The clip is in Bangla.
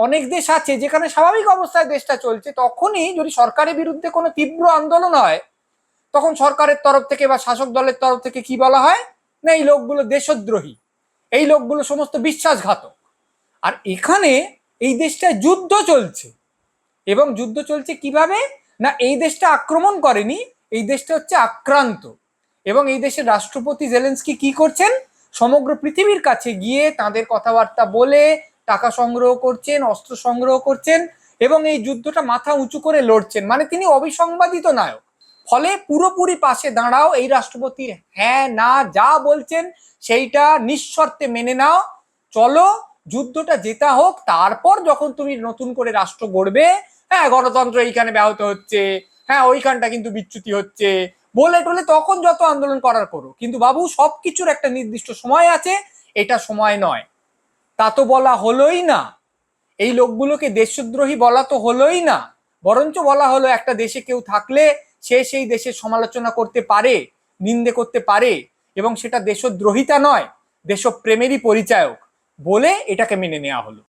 অনেক দেশ আছে যেখানে স্বাভাবিক অবস্থায় দেশটা চলছে, তখনই যদি সরকারের বিরুদ্ধে কোনো তীব্র আন্দোলন হয়, তখন সরকারের তরফ থেকে বা শাসক দলের তরফ থেকে কি বলা হয়? না, এই লোকগুলো দেশদ্রোহী। এই লোকগুলো সমস্ত বিশ্বাসঘাতক। আর এখানে এই দেশটায় যুদ্ধ চলছে। এবং যুদ্ধ চলছে কীভাবে? না, এই দেশটা আক্রমণ করেনি, এই দেশটা হচ্ছে আক্রান্ত। এবং এই দেশের রাষ্ট্রপতি জেলেন্সকি কি করছেন? সমগ্র পৃথিবীর কাছে গিয়ে তাদের কথাবার্তা বলে টাকা সংগ্রহ করছেন, অস্ত্র সংগ্রহ করছেন এবং এই যুদ্ধটা মাথা উঁচু করে লড়ছেন। মানে তিনি অবিসংবাদিত নায়ক। ফলে পুরোপুরি পাশে দাঁড়াও এই রাষ্ট্রপতির হ্যাঁ না, যা বলছেন সেইটা নিঃশর্তে মেনে নাও। চলো, যুদ্ধটা জেতা হোক, তারপর যখন তুমি নতুন করে রাষ্ট্র গড়বে হ্যাঁ গণতন্ত্র এইখানে ব্যাহত হচ্ছে হ্যাঁ ওইখানটা কিন্তু বিচ্যুতি হচ্ছে, বলে টলে তখন যত আন্দোলন করার করো। কিন্তু বাবু, সবকিছুর একটা নির্দিষ্ট সময় আছে, এটা সময় নয়। তা তো বলা হলোই না। এই লোকগুলোকে দেশদ্রোহী বলা তো হলোই না। বরঞ্চ বলা হলো একটা দেশে কেউ থাকলে সে সেই দেশের সমালোচনা করতে পারে, নিন্দে করতে পারে এবং সেটা দেশদ্রোহিতা নয়, দেশপ্রেমেরই পরিচায়ক বলে এটাকে মেনে নেওয়া হলো।